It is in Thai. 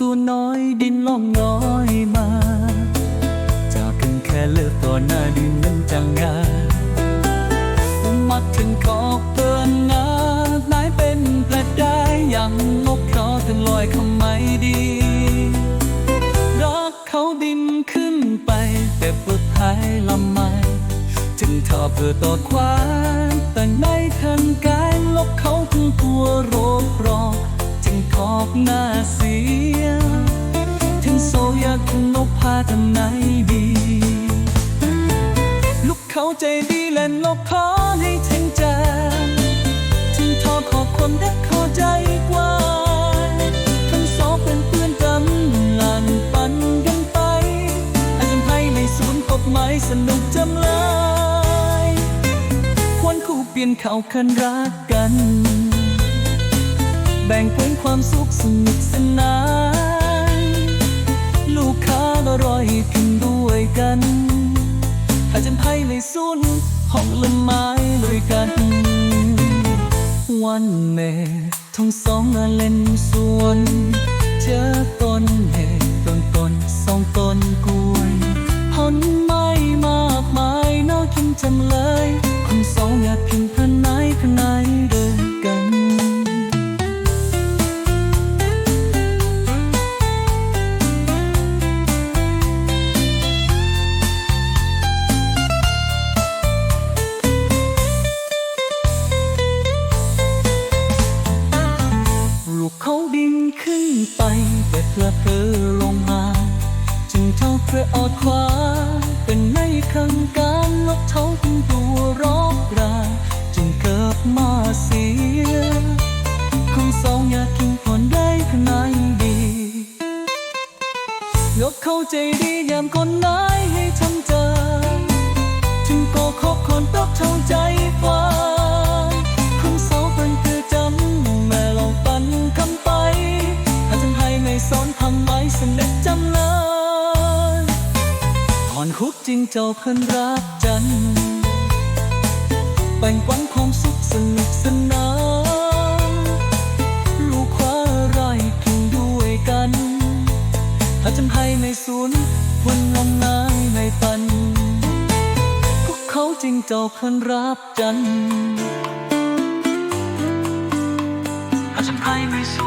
ตัวน้อยดินล่องน้อยมาจากกันแค่เลือกต่อหน้าดินนั้นจังงามาถึงขอบเตือนนาไหนเป็นแปลได้ยังนกเขาถึงลอยคำไม่ดีรักเขาบินขึ้นไปแต่ปลุดท้ายลำไม้จึงทอเพื่อต่อควานแต่ในทันกายลบเขา จึงขอบหน้าเสีย ถึงโซยากนกพาทำไหนดี ลูกเขาใจดีและนกขอให้แทงใจถึงทอขอบความรักเข้าใจกว่าทั้งสองเป็นเพื่อนกำลังปันกันไปอาจจะให้ในสวนกบไม้สนุกจำเลยควรคู่เปลี่ยนเขาคันรักกัน แบ่งปันความสุขสนุกสนาน ลูกค้าอร่อยกินด้วยกันอาจารย์ไพ่ในสุนห้องละไม้ด้วยกัน วันแม่ทั้งสองเล่นสวน เจอต้นเหตุต้นต้นสองต้น ขึ้นไปแต่เพลอเพอลงมา จึงเท่าเพื่อออดคว้า เป็นในขังการนกเขาถึงตัวรอบราจึงเกิดมาเสียคงสองอยากกินผลได้ขนาดดีนกเข้าใจดียามคนไหน ถอนคุกจริงเจ้าเพิ่นรักจันแบ่งปันความสุขสนุกสนานลูกคว้าไรกินด้วยกันอาจจะให้ในสวนย์วันลำนายในฝันพวกเขาจริงเจ้าเพิ่นรับจันอาจจะให้ไม่ส